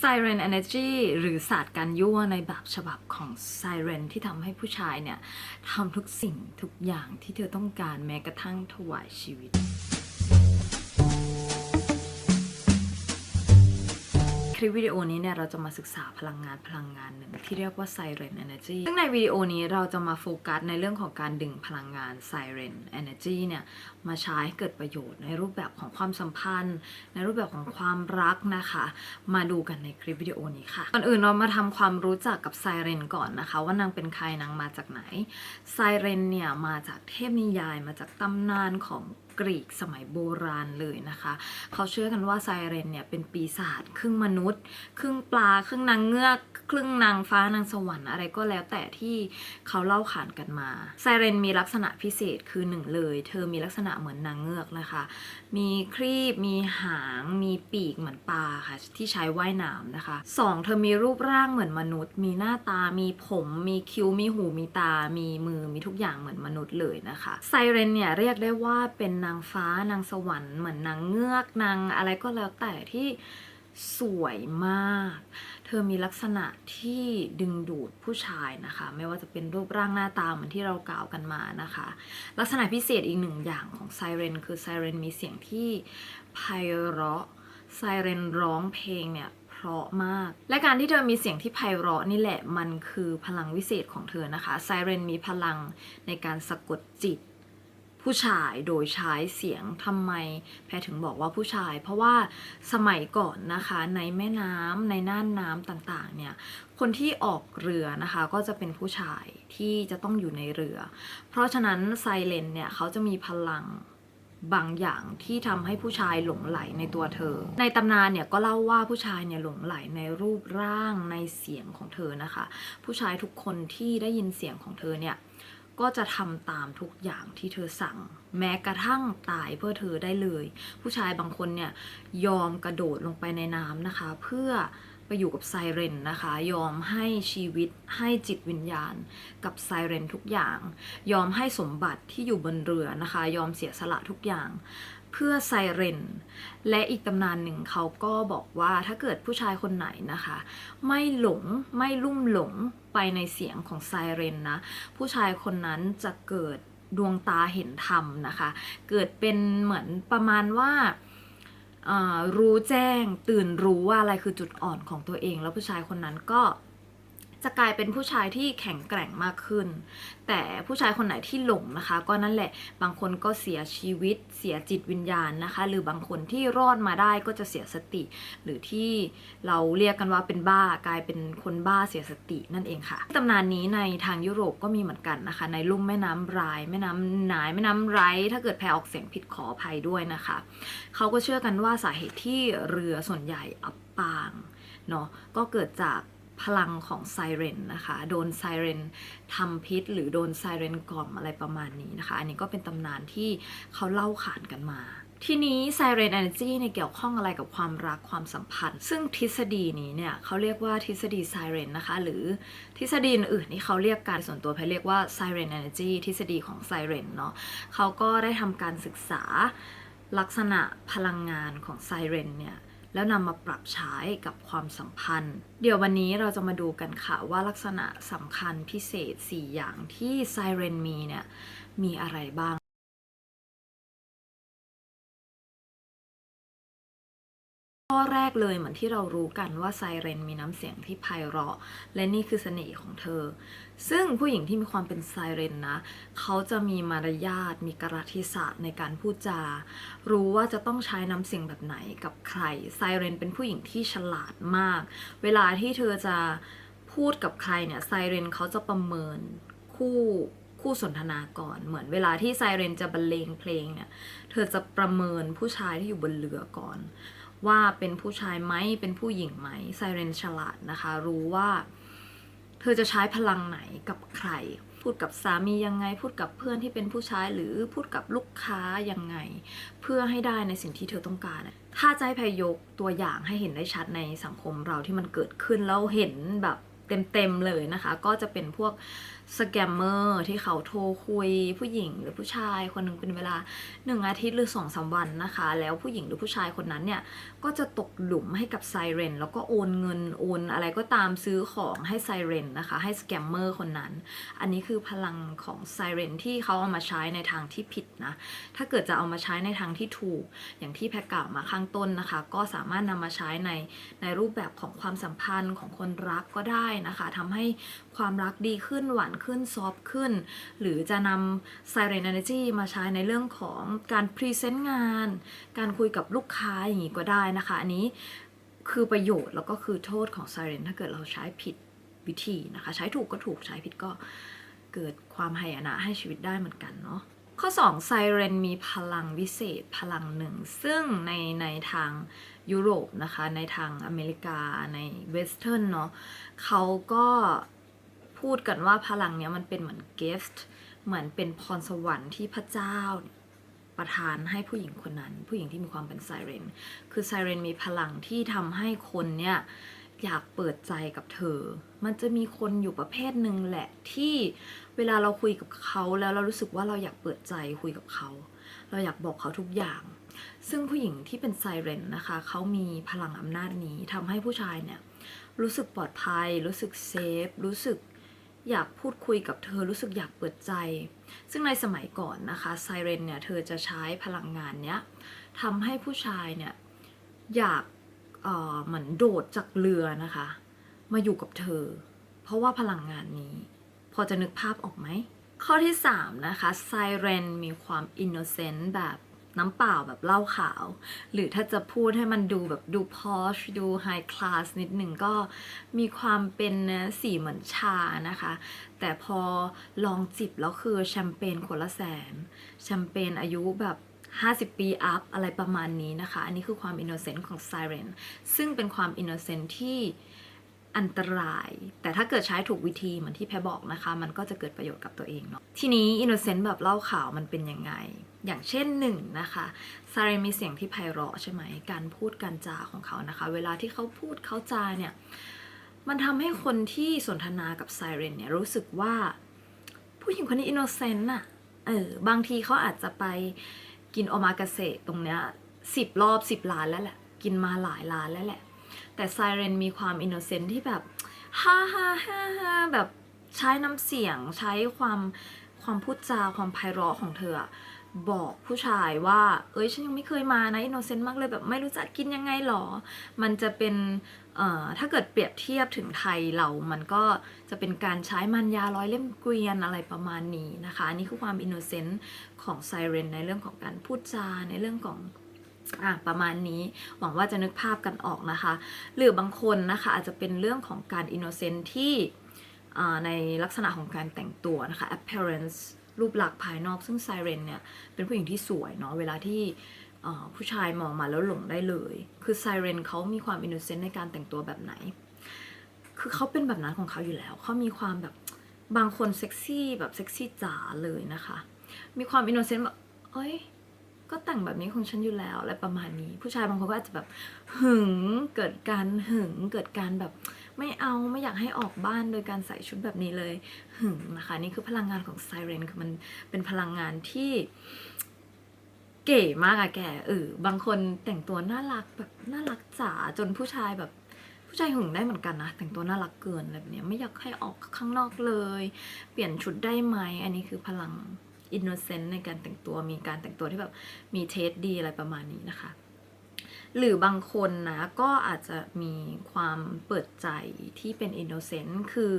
Siren Energy หรือศาสตร์การยั่วในแบบฉบับของ Siren ที่ทำให้ผู้ชายเนี่ยทำทุกสิ่งทุกอย่างที่เธอต้องการแม้กระทั่งถวายชีวิต ลิปวิดีโอนี้เนี่ยเราจะมาศึกษาพลังงานพลังงานหนึ่งที่เรียกว่า Siren Energy ซึ่งในวิดีโอนี้เราจะมาโฟกัสในเรื่องของการดึงพลังงาน Siren Energy เนี่ยมาใช้ให้เกิดประโยชน์ในรูปแบบของความสัมพันธ์ ในรูปแบบของความรักนะคะ มาดูกันในคลิปวิดีโอนี้ค่ะก่อนอื่นเรามาทำความรู้จักกับไซเรนก่อนนะคะ ว่านางเป็นใครนางมาจากไหนไซเรนเนี่ยมาจากเทพนิยายมาจากตำนานของ กรีกสมัยโบราณเลยนะคะ เขาเชื่อกันว่าไซเรนเนี่ยเป็นปีศาจครึ่งมนุษย์ ครึ่งปลา ครึ่งนางเงือก ครึ่งนางฟ้านางสวรรค์อะไรก็แล้วแต่ที่เขาเล่าขานกันมาไซเรนมีลักษณะพิเศษคือหนึ่งเลย เธอมีลักษณะเหมือนนางเงือกนะคะ มีครีบ มีหาง มีปีกเหมือนปลาค่ะที่ใช้ว่ายน้ำนะคะสองเธอมีรูปร่างเหมือนมนุษย์ มีหน้าตา มีผม มีคิ้ว มีหู มีตา มีมือ มีทุกอย่างเหมือนมนุษย์เลยนะคะ ไซเรนเนี่ยเรียกได้ว่าเป็นนางางฟ้านางสวรรค์เหมือนนางเงือกนางอะไรก็แล้วแต่ที่สวยมาก เธอมีลักษณะที่ดึงดูดผู้ชายนะคะ ไม่ว่าจะเป็นรูปร่างหน้าตาเหมือนที่เรากล่าวกันมานะคะ ลักษณะพิเศษอีกหนึ่งอย่างของไซเรนคือไซเรนมีเสียงที่ไพเราะ ไซเรนร้องเพลงเนี่ยเพราะมาก และการที่เธอมีเสียงที่ไพเราะนี่แหละมันคือพลังวิเศษของเธอนะคะ ไซเรนมีพลังในการสะกดจิต ผู้ชายโดยใช้เสียงทำไม แพรถึงบอกว่าผู้ชาย เพราะว่าสมัยก่อนนะคะในแม่น้ำในน่านน้ำต่างๆเนี่ยคนที่ออกเรือนะคะก็จะเป็นผู้ชายที่จะต้องอยู่ในเรือ เพราะฉะนั้นไซเลนเนี่ยเขาจะมีพลังบางอย่างที่ทำให้ผู้ชายหลงไหลในตัวเธอ ในตำนานเนี่ยก็เล่าว่าผู้ชายเนี่ยหลงไหลในรูปร่างในเสียงของเธอนะคะ ผู้ชายทุกคนที่ได้ยินเสียงของเธอเนี่ย ก็จะทำตามทุกอย่างที่เธอสั่ง แม้กระทั่งตายเพื่อเธอได้เลย ผู้ชายบางคนเนี่ยยอมกระโดดลงไปในน้ำนะคะ เพื่อไปอยู่กับไซเรนนะคะ ยอมให้ชีวิตให้จิตวิญญาณ กับไซเรนทุกอย่าง ยอมให้สมบัติที่อยู่บนเรือนะคะ ยอมเสียสละทุกอย่าง เพื่อไซเรน และอีกตำนานหนึ่งเขาก็บอกว่าถ้าเกิดผู้ชายคนไหนนะคะ ไม่หลงไม่ลุ่มหลงไปในเสียงของไซเรนนะ ผู้ชายคนนั้นจะเกิดดวงตาเห็นธรรมนะคะ เกิดเป็นเหมือนประมาณว่ารู้แจ้งตื่นรู้ว่าอะไรคือจุดอ่อนของตัวเอง แล้วผู้ชายคนนั้นก็ จะกลายเป็นผู้ชายที่แข็งแกร่งมากขึ้น แต่ผู้ชายคนไหนที่หลงนะคะ ก็นั่นแหละ บางคนก็เสียชีวิต เสียจิตวิญญาณนะคะ หรือบางคนที่รอดมาได้ก็จะเสียสติ หรือที่เราเรียกกันว่าเป็นบ้ากลายเป็นคนบ้าเสียสตินั่นเองค่ะตำนานนี้ในทางยุโรปก็มีเหมือนกันนะคะ ในลุ่มแม่น้ำราย แม่น้ำนายแม่น้ำไรถ้าเกิดแพรออกเสียงผิดขออภัยด้วยนะคะเขาก็เชื่อกันว่าสาเหตุที่เรือส่วนใหญ่อับปางเนาะก็เกิดจาก พลังของไซเรนนะคะ โดนไซเรนทำพิษ หรือโดนไซเรนกล่อมอะไรประมาณนี้นะคะ อันนี้ก็เป็นตำนานที่เขาเล่าขานกันมา ทีนี้ไซเรน Energy เนี่ยเกี่ยวข้องอะไรกับความรักความสัมพันธ์ ซึ่งทฤษฎีนี้เนี่ยเขาเรียกว่าทฤษฎีไซเรนนะคะ หรือทฤษฎีอื่นที่เขาเรียกกันส่วนตัวแพเรียกว่าไซเรน Energy ทฤษฎีของไซเรนเนาะเขาก็ได้ทำการศึกษาลักษณะพลังงานของไซเรนเนี่ย แล้วนำมาปรับใช้กับความสัมพันธ์ เดี๋ยววันนี้เราจะมาดูกันค่ะว่าลักษณะสำคัญพิเศษ 4 อย่างที่ไซเรนมีเนี่ยมีอะไรบ้าง กเลยเหมือนที่เรารู้กันว่าไซเรนมีน้ำเสียงที่ไพเราะ และนี่คือเสน่ห์ของเธอ ซึ่งผู้หญิงที่มีความเป็นไซเรนนะ เขาจะมีมารยาทมีกราธิศาสตร์ในการพูดจา รู้ว่าจะต้องใช้น้ำเสียงแบบไหนกับใครไซเรนเป็นผู้หญิงที่ฉลาดมาก เวลาที่เธอจะพูดกับใครเนี่ยไซเรนเขาจะประเมินคู่คู่สนทนาก่อนเหมือนเวลาที่ไซเรนจะบรรเลงเพลงเนี่ย เธอจะประเมินผู้ชายที่อยู่บนเรือก่อน ว่าเป็นผู้ชายไหมเป็นผู้หญิงไหมไซเรนฉลาดนะคะ รู้ว่า เธอจะใช้พลังไหนกับใคร พูดกับสามียังไง พูดกับเพื่อนที่เป็นผู้ชายหรือพูดกับลูกค้ายังไง เพื่อให้ได้ในสิ่งที่เธอต้องการ ถ้าใจะให้พยกตัวอย่างให้เห็นได้ชัดในสังคมเราที่มันเกิดขึ้นแล้วเห็นแบบเต็มๆเลยนะคะ ก็จะเป็นพวก สแกมเมอร์ที่เขาโทรคุยผู้หญิงหรือผู้ชายคนหนึ่งเป็นเวลาหนึ่งอาทิตย์หรือสองสามวันนะคะ แล้วผู้หญิงหรือผู้ชายคนนั้นเนี่ย ก็จะตกหลุมให้กับไซเรนแล้วก็โอนเงินโอนอะไรก็ตามซื้อของให้ไซเรนนะคะ ให้สแกมเมอร์คนนั้น อันนี้คือพลังของไซเรนที่เขาเอามาใช้ในทางที่ผิดนะ ถ้าเกิดจะเอามาใช้ในทางที่ถูก อย่างที่แพกกล่าวมาข้างต้นนะคะ ก็สามารถนำมาใช้ในในรูปแบบของความสัมพันธ์ของคนรักก็ได้นะคะทำให้ความรักดีขึ้นหวานขึ้น ซอฟขึ้น หรือจะนำไซเรน Energy มาใช้ในเรื่องของการพรีเซนต์งาน การคุยกับลูกค้าอย่างนี้ก็ได้นะคะ อันนี้คือประโยชน์แล้วก็คือโทษของไซเรนถ้าเกิดเราใช้ผิดวิธีนะคะ ใช้ถูกก็ถูกใช้ผิดก็เกิดความหายนะให้ชีวิตได้เหมือนกันเนาะข้อ2ไซเรนมีพลังวิเศษพลังหนึ่ง ซึ่งในในทางยุโรปนะคะ ในทางอเมริกาในเวสเทิร์นเนาะเขาก็ พูดกันว่าพลังเนี้ยมันเป็นเหมือนเกฟต์เหมือนเป็นพรสวรรค์ที่พระเจ้าประทานให้ผู้หญิงคนนั้น ผู้หญิงที่มีความเป็นไซเรน คือไซเรนมีพลังที่ทำให้คนเนี่ยอยากเปิดใจกับเธอ มันจะมีคนอยู่ประเภทหนึ่งแหละที่เวลาเราคุยกับเขาแล้วเรารู้สึกว่าเราอยากเปิดใจคุยกับเขา เราอยากบอกเขาทุกอย่าง ซึ่งผู้หญิงที่เป็นไซเรนนะคะ เขามีพลังอำนาจนี้ทำให้ผู้ชายเนี่ยรู้สึกปลอดภัย รู้สึกเซฟ รู้สึก อยากพูดคุยกับเธอรู้สึกอยากเปิดใจ ซึ่งในสมัยก่อนนะคะไซเรนเนี่ยเธอจะใช้พลังงานเนี้ยทำให้ผู้ชายเนี่ยอยากเอ่อเหมือนโดดจากเรือนะคะ มาอยู่กับเธอ เพราะว่าพลังงานนี้ พอจะนึกภาพออกไหม ข้อที่ 3 นะคะไซเรนมีความอินโนเซนต์แบบ น้ำเปล่าแบบเหล้าขาว หรือถ้าจะพูดให้มันดูแบบดูพอชดูไฮคลาสนิดหนึ่งก็มีความเป็นสีเหมือนชานะคะ แต่พอลองจิบแล้วคือแชมเปญคนละแสน แชมเปญอายุแบบ 50 ปีอัพอะไรประมาณนี้นะคะ อันนี้คือความอินโนเซนต์ของไซเรนซึ่งเป็นความอินโนเซนต์ที่อันตราย แต่ถ้าเกิดใช้ถูกวิธีเหมือนที่แพรบอกนะคะ มันก็จะเกิดประโยชน์กับตัวเองเนาะทีนี้อินโนเซนต์แบบเล่าข่าวมันเป็นยังไง อย่างเช่นหนึ่งนะคะไซเรนมีเสียงที่ไพเราะใช่ไหมการพูดการจาของเขานะคะ เวลาที่เขาพูดเขาจาเนี่ยมันทำให้คนที่สนทนากับไซเรนเนี่ยรู้สึกว่า ผู้หญิงคนนี้อินโนเซนต์น่ะเออบางทีเขาอาจจะไปกินโอมากาเสะตรงเนี้ยสิบรอบสิบล้านแล้วแหละ กินมาหลายล้านแล้วแหละ แต่ไซเรนมีความอินโนเซนต์ที่แบบฮ่าฮ่าฮ่าฮ่าแบบใช้น้ำเสียงใช้ความ ความพูดจาความไพเราะของเธอบอกผู้ชายว่า เอ้ยฉันยังไม่เคยมานะอินโนเซนต์มากเลยแบบไม่รู้จักกินยังไงหรอ มันจะเป็นเอ่อถ้าเกิดเปรียบเทียบถึงไทยเรา มันก็จะเป็นการใช้มันยาร้อยเล่มเกวียนอะไรประมาณนี้นะคะอันนี้คือความอินโนเซนต์ของไซเรนในเรื่องของการพูดจาในเรื่องของอะประมาณนี้หวังว่าจะนึกภาพกันออกนะคะ หรือบางคนนะคะอาจจะเป็นเรื่องของการอินโนเซนต์ที่ ในลักษณะของการแต่งตัวนะคะ appearance รูปลักษณ์ภายนอก ซึ่งไซเรนเนี่ยเป็นผู้หญิงที่สวยเนาะเวลาที่ผู้ชายมองมาแล้วหลงได้เลย คือไซเรนเขามีความอินโนเซนต์ในการแต่งตัวแบบไหน คือเขาเป็นแบบนั้นของเขาอยู่แล้ว เขามีความแบบบางคนเซ็กซี่แบบเซ็กซี่จ๋าเลยนะคะ มีความอินโนเซนต์แบบเอ้ย ก็แต่งแบบนี้ของฉันอยู่แล้วอะไรประมาณนี้ ผู้ชายบางคนก็อาจจะแบบหึงเกิดการหึงเกิดการแบบ ไม่เอาไม่อยากให้ออกบ้านโดยการใส่ชุดแบบนี้เลยหึงนะคะนี่คือพลังงานของไซเรนคือมันเป็นพลังงานที่เก๋มากอะแกเออบางคนแต่งตัวน่ารักแบบน่ารักจ๋าจนผู้ชายแบบผู้ชายหึงได้เหมือนกันนะแต่งตัวน่ารักเกินอะไรแบบเนี้ยไม่อยากให้ออกข้างนอกเลย เปลี่ยนชุดได้ไหมอันนี้คือพลังอินโนเซนต์ในการแต่งตัวมีการแต่งตัวที่แบบมีเทสดีอะไรประมาณนี้นะคะ หรือบางคนนะก็อาจจะมีความเปิดใจที่เป็นอินโนเซนต์คือ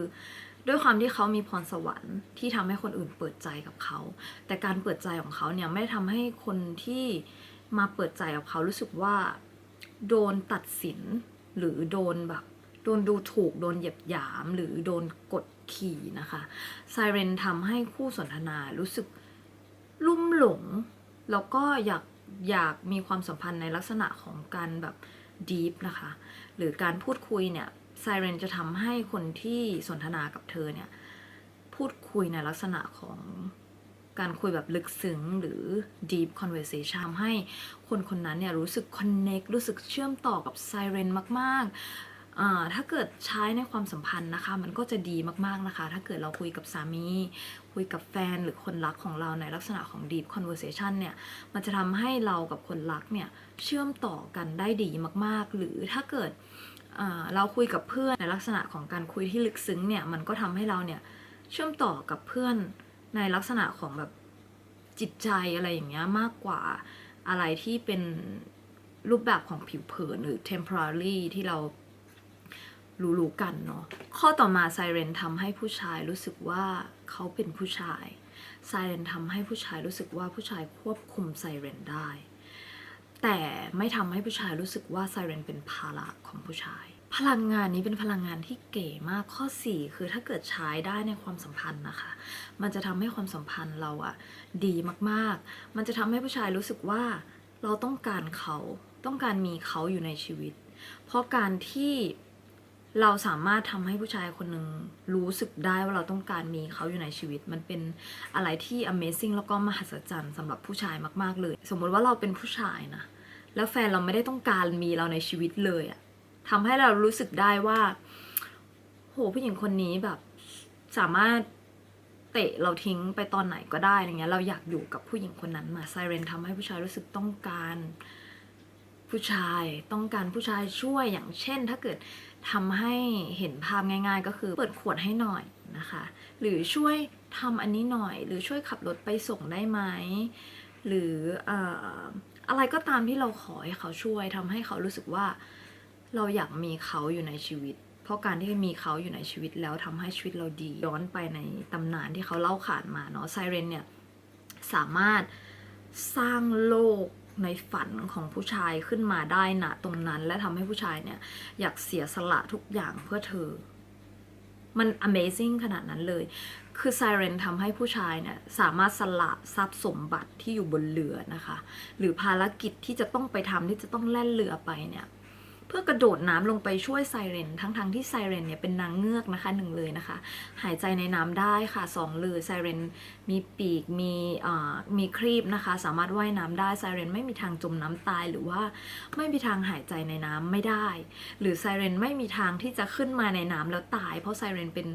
ด้วยความที่เขามีพรสวรรค์ที่ทำให้คนอื่นเปิดใจกับเขา แต่การเปิดใจของเขาเนี่ยไม่ได้ทำให้คนที่มาเปิดใจกับเขารู้สึกว่าโดนตัดสินหรือโดนแบบโดนดูถูกโดนเหยียบหยามหรือโดนกดขี่นะคะไซเรนทำให้คู่สนทนารู้สึกลุ่มหลง แล้วก็อยาก อยากมีความสัมพันธ์ในลักษณะของการแบบดีฟนะคะ หรือการพูดคุยเนี่ยไซเรนจะทำให้คนที่สนทนากับเธอเนี่ย พูดคุยในลักษณะของการคุยแบบลึกซึ้งหรือ deep conversation ทำให้คนคนนั้นเนี่ยรู้สึก connect รู้สึกเชื่อมต่อกับไซเรนมาก ๆ ถ้าเกิดใช้ในความสัมพันธ์นะคะ มันก็จะดีมากๆนะคะ ถ้าเกิดเราคุยกับสามี คุยกับแฟนหรือคนรักของเราในลักษณะของ deep conversation เนี่ย มันจะทำให้เรากับคนรักเนี่ย เชื่อมต่อกันได้ดีมากๆ หรือถ้าเกิดเราคุยกับเพื่อนในลักษณะของการคุยที่ลึกซึ้งเนี่ย มันก็ทำให้เราเนี่ยเชื่อมต่อกับเพื่อนในลักษณะของแบบจิตใจอะไรอย่างเงี้ยมากกว่าอะไรที่เป็นรูปแบบของผิวเผินหรือ temporary ที่เรา รู้ๆกันเนาะข้อต่อมาไซเรนทำให้ผู้ชายรู้สึกว่าเขาเป็นผู้ชายไซเรนทำให้ผู้ชายรู้สึกว่าผู้ชายควบคุมไซเรนได้ แต่ไม่ทำให้ผู้ชายรู้สึกว่าไซเรนเป็นภาระของผู้ชาย พลังงานนี้เป็นพลังงานที่เก๋มากข้อ 4 คือถ้าเกิดใช้ได้ในความสัมพันธ์นะคะ มันจะทำให้ความสัมพันธ์เราอะดีมากๆ มันจะทำให้ผู้ชายรู้สึกว่าเราต้องการเขาต้องการมีเขาอยู่ในชีวิต เพราะการที่ เราสามารถทำให้ผู้ชายคนหนึ่งรู้สึกได้ว่าเราต้องการมีเขาอยู่ในชีวิต มันเป็นอะไรที่ Amazing แล้วก็มหัศจรรย์สำหรับผู้ชายมากๆเลย สมมติว่าเราเป็นผู้ชายนะ แล้วแฟนเราไม่ได้ต้องการมีเราในชีวิตเลยอะทำให้เรารู้สึกได้ว่า โหผู้หญิงคนนี้แบบสามารถเตะเราทิ้งไปตอนไหนก็ได้อย่างเงี้ย เราอยากอยู่กับผู้หญิงคนนั้นมาไซเรนทำให้ผู้ชายรู้สึกต้องการผู้ชายต้องการผู้ชายช่วยอย่างเช่น ถ้าเกิด ทำให้เห็นภาพง่าย ๆ ก็คือเปิดขวดให้หน่อยนะคะ หรือช่วยทำอันนี้หน่อย หรือช่วยขับรถไปส่งได้ไหมหรือเอ่ออะไรก็ตามที่เราขอให้เขาช่วยทำให้เขารู้สึกว่าเราอยากมีเขาอยู่ในชีวิต เพราะการที่มีเขาอยู่ในชีวิตแล้วทำให้ชีวิตเราดีย้อนไปในตำนานที่เขาเล่าขานมาเนาะไซเรนเนี่ยสามารถสร้างโลก ในฝันของผู้ชายขึ้นมาได้นะตรงนั้น และทำให้ผู้ชายเนี่ย อยากเสียสละทุกอย่างเพื่อเธอ มัน Amazing ขนาดนั้นเลย คือไซเรนทำให้ผู้ชายเนี่ย สามารถสละทรัพย์สมบัติที่อยู่บนเรือนะคะ หรือภารกิจที่จะต้องไปทำที่จะต้องแล่นเรือไปเนี่ย เพื่อกระโดดน้ำลงไปช่วยไซเรน ทั้งๆทที่ไซเรนเนี่ยเป็นนางเงือกนะคะหนึ่งเลยนะคะ หายใจในน้ำได้ค่ะสองเลยไซเรนมีปีกมีอ่ามีครีบนะคะ สามารถว่ายน้ำได้ไซเรนไม่มีทางจมน้ำตายหรือว่าไม่มีทางหายใจในน้ำไม่ได้ หรือไซเรนไม่มีทางที่จะขึ้นมาในน้ำแล้วตาย เพราะไซเรนเป็น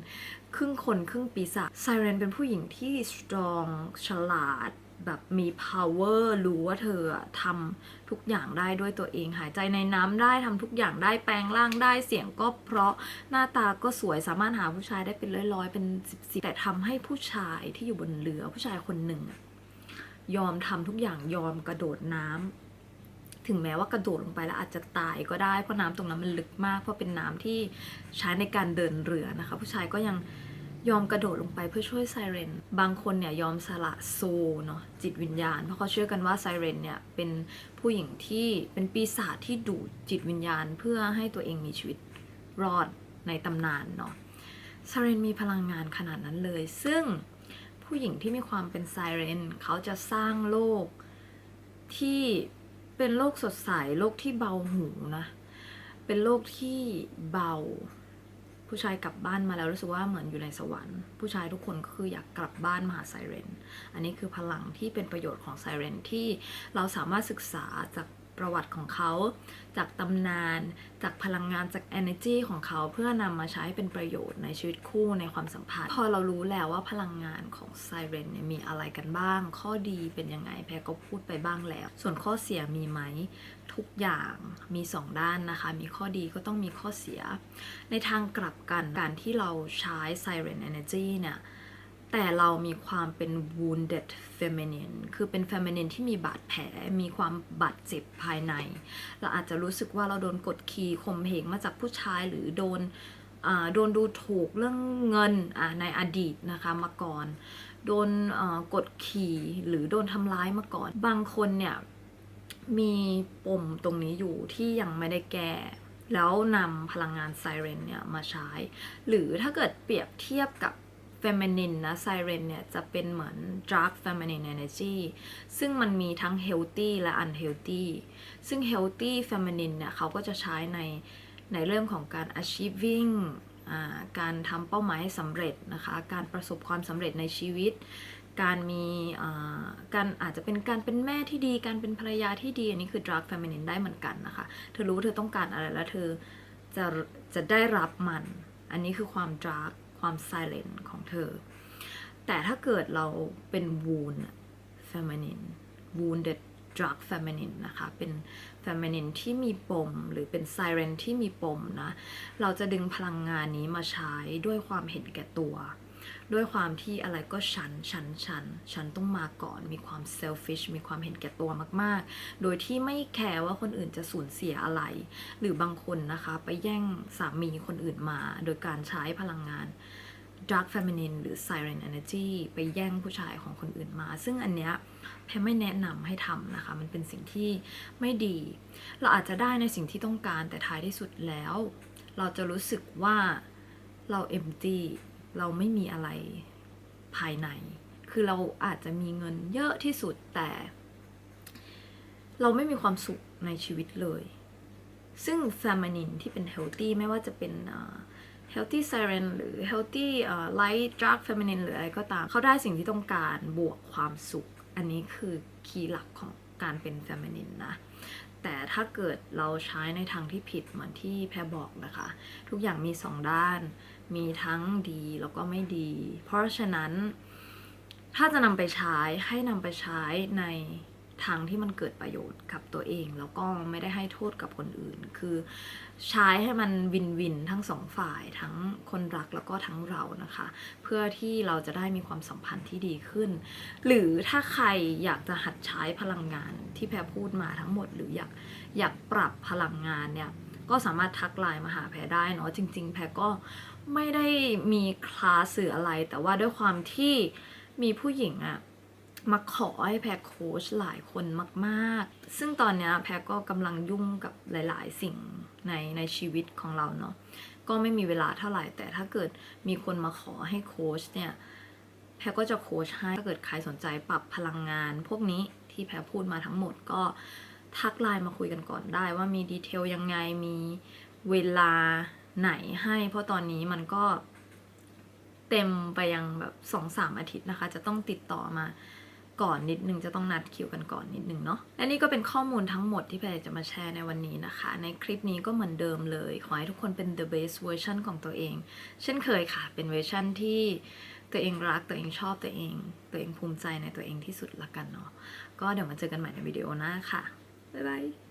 ครึ่งคนครึ่งปีศาจไซเรนเป็นผู้หญิงที่ strong ฉลาด แบบมี power รู้ว่าเธอทำทุกอย่างได้ด้วยตัวเอง หายใจในน้ำได้ทำทุกอย่างได้แปลงร่างได้เสียงก็เพราะหน้าตาก็สวยสามารถหาผู้ชายได้เป็นร้อยๆ เป็นสิบๆแต่ทำให้ผู้ชายที่อยู่บนเรือผู้ชายคนหนึ่งยอมทำทุกอย่างยอมกระโดดน้ำถึงแม้ว่ากระโดดลงไปแล้วอาจจะตายก็ได้เพราะน้ำตรงนั้นมันลึกมาก เพราะเป็นน้ำที่ใช้ในการเดินเรือนะคะ ผู้ชายก็ยัง ยอมกระโดดลงไปเพื่อช่วยไซเรน บางคนเนี่ยยอมสละโซเนาะจิตวิญญาณ เพราะเขาเชื่อกันว่าไซเรนเนี่ยเป็นผู้หญิงที่เป็นปีศาจที่ดูดจิตวิญญาณ เพื่อให้ตัวเองมีชีวิตรอดในตำนานเนาะไซเรนมีพลังงานขนาดนั้นเลย ซึ่งผู้หญิงที่มีความเป็นไซเรนเขาจะสร้างโลกที่เป็นโลกสดใสโลกที่เบาหูนะ เป็นโลกที่เบา ผู้ชายกลับบ้านมาแล้วรู้สึกว่าเหมือนอยู่ในสวรรค์ ผู้ชายทุกคนก็คืออยากกลับบ้านมาหาไซเรน อันนี้คือพลังที่เป็นประโยชน์ของไซเรนที่เราสามารถศึกษาจาก ประวัติของเขา จากตำนาน จากพลังงานจาก energy ของเขาเพื่อนำมาใช้เป็นประโยชน์ในชีวิตคู่ในความสัมพันธ์ พอเรารู้แล้วว่าพลังงานของไซเรนเนี่ยมีอะไรกันบ้าง ข้อดีเป็นยังไงแพรก็พูดไปบ้างแล้ว ส่วนข้อเสียมีไหมทุกอย่างมีสองด้านนะคะ มีข้อดีก็ต้องมีข้อเสีย ในทางกลับกันการที่เราใช้ Siren Energy เนี่ย แต่เรามีความเป็น wounded feminine คือเป็น feminine ที่มีบาดแผล มีความบาดเจ็บภายใน เราอาจจะรู้สึกว่าเราโดนกดขี่ข่มเหงมาจากผู้ชายหรือโดนโดนดูถูกเรื่องเงินในอดีตนะคะมาก่อน โดนกดขี่หรือโดนทำร้ายมาก่อน บางคนเนี่ยมีปมตรงนี้อยู่ที่ยังไม่ได้แก้แล้วนำพลังงานไซเรนเนี่ยมาใช้ หรือถ้าเกิดเปรียบเทียบกับ Feminine นะไซเรนเนี่ย จะเป็นเหมือน Dark Feminine Energy ซึ่งมันมีทั้ง Healthy และ Unhealthy ซึ่ง Healthy Feminine เนี่ย เขาก็จะใช้ในในเรื่องของการ achieving อ่าการทำเป้าหมายให้สำเร็จนะคะ การประสบความสำเร็จในชีวิต การมีอ่าการอาจจะเป็นการเป็นแม่ที่ดี การเป็นภรรยาที่ดี อันนี้คือ Dark Feminine ได้เหมือนกันนะคะ เธอรู้เธอต้องการอะไรแล้วเธอจะจะได้รับมัน อันนี้คือความดาร์ก ความไซเลนของเธอ แต่ถ้าเกิดเราเป็นวูนเฟมินินวูนเด d drug f e m i n i n นะคะ เป็นเฟมินินที่มีปม หรือเป็นไซเรนที่มีปมนะ เราจะดึงพลังงานนี้มาใช้ด้วยความเห็นแก่ตัว ด้วยความที่อะไรก็ฉัน ฉัน ฉัน ฉันต้องมาก่อน มีความ selfish มีความเห็นแก่ตัวมาก ๆ โดยที่ไม่แคร์ว่าคนอื่นจะสูญเสียอะไร หรือบางคนนะคะ ไปแย่งสามีคนอื่นมา โดยการใช้พลังงาน dark feminine หรือ siren energy ไปแย่งผู้ชายของคนอื่นมา ซึ่งอันเนี้ยแพรไม่แนะนำให้ทำนะคะ มันเป็นสิ่งที่ไม่ดี เราอาจจะได้ในสิ่งที่ต้องการแต่ท้ายที่สุดแล้ว เราจะรู้สึกว่าเรา empty เราไม่มีอะไรภายใน คือเราอาจจะมีเงินเยอะที่สุดแต่ เราไม่มีความสุขในชีวิตเลย ซึ่ง feminine ที่เป็น healthy ไม่ว่าจะเป็นอ่า healthy siren หรือ healthy เอ่อ light dark feminine หรืออะไรก็ตาม เขาได้สิ่งที่ต้องการบวกความสุข อันนี้คือคีย์หลักของการเป็น feminine นะแต่ถ้าเกิดเราใช้ในทางที่ผิดเหมือนที่แพรบอกนะคะ ทุกอย่างมีสองด้าน มีทั้งดีแล้วก็ไม่ดี เพราะฉะนั้น ถ้าจะนำไปใช้ให้นำไปใช้ในทางที่มันเกิดประโยชน์กับตัวเอง แล้วก็ไม่ได้ให้โทษกับคนอื่น คือใช้ให้มันวินวินทั้งสองฝ่ายทั้งคนรักแล้วก็ทั้งเรานะคะ เพื่อที่เราจะได้มีความสัมพันธ์ที่ดีขึ้น หรือถ้าใครอยากจะหัดใช้พลังงานที่แพรพูดมาทั้งหมด หรืออยากอยากปรับพลังงานเนี่ยก็สามารถทักไลน์มาหาแพรได้เนาะจริง ๆ แพรก็ ไม่ได้มีคลาสสื่ออะไร แต่ว่าด้วยความที่มีผู้หญิงอะมาขอให้แพรโค้ชหลายคนมากๆ ซึ่งตอนเนี้ยแพรก็กำลังยุ่งกับหลาย ๆ สิ่งในในชีวิตของเราเนาะ ก็ไม่มีเวลาเท่าไหร่ แต่ถ้าเกิดมีคนมาขอให้โค้ชเนี่ยแพรก็จะโค้ชให้ ถ้าเกิดใครสนใจปรับพลังงาน พวกนี้ที่แพรพูดมาทั้งหมดก็ทักไลน์มาคุยกันก่อนได้ว่ามีดีเทลยังไง มีเวลา ไหนให้ เพราะตอนนี้มันก็เต็มไปยังแบบสองสามอาทิตย์นะคะ จะต้องติดต่อมาก่อนนิดนึงจะต้องนัดคิวกันก่อนนิดนึงเนาะและนี่ก็เป็นข้อมูลทั้งหมดที่แพรจะมาแชร์ในวันนี้นะคะ ในคลิปนี้ก็เหมือนเดิมเลย ขอให้ทุกคนเป็น the best version ของตัวเอง เช่นเคยค่ะ เป็นเวอร์ชันที่ตัวเองรักตัวเองชอบตัวเอง ตัวเองภูมิใจในตัวเองที่สุดละกันเนาะก็เดี๋ยวมาเจอกันใหม่ในวิดีโอหน้าค่ะบ๊ายบาย